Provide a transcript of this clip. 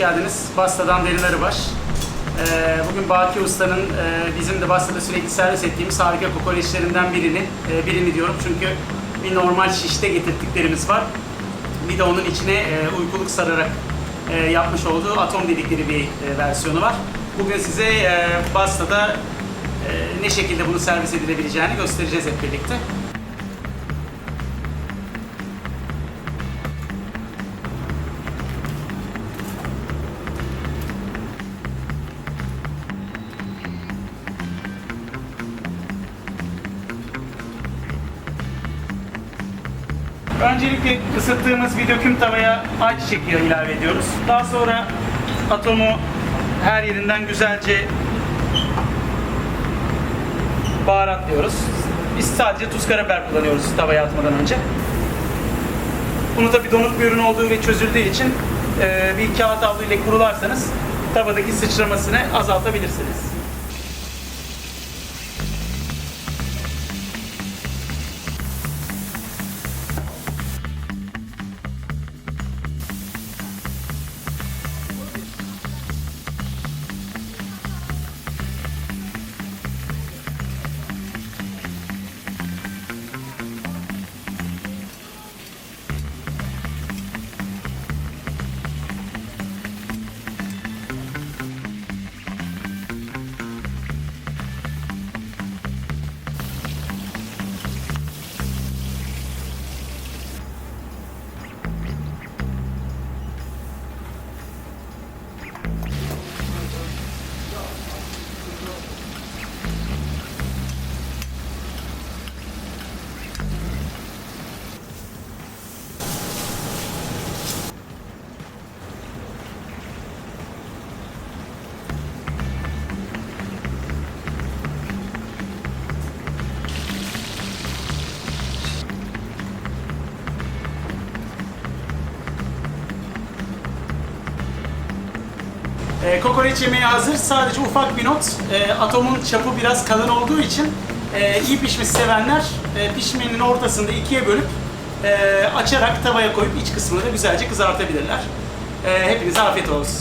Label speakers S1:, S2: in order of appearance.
S1: Geldiniz. Basta'dan Derin Arıbaş. Ee, bugün Baki Usta'nın e, bizim de Basta'da sürekli servis ettiğimiz harika kokoreçlerinden birini, e, birini diyorum çünkü bir normal şişte getirdiklerimiz var. Bir de onun içine e, uykuluk sararak yapmış olduğu atom dedikleri bir versiyonu var. Bugün size Basta'da ne şekilde bunu servis edilebileceğini göstereceğiz hep birlikte. Öncelikle ısıttığımız bir döküm tavaya ayçiçek yağı ilave ediyoruz. Daha sonra atomu her yerinden güzelce baharatlıyoruz. Biz sadece tuz karabiber kullanıyoruz tavaya atmadan önce. Bunu tabi donuk bir ürün olduğu ve çözüldüğü için e, bir kağıt havlu ile kurularsanız tavadaki sıçramasını azaltabilirsiniz. E, kokoreç yemeği hazır. Sadece ufak bir not. E, atomun çapı biraz kalın olduğu için e, iyi pişmesi sevenler e, pişmenin ortasında ikiye bölüp e, açarak tavaya koyup iç kısmını da güzelce kızartabilirler. E, hepinize afiyet olsun.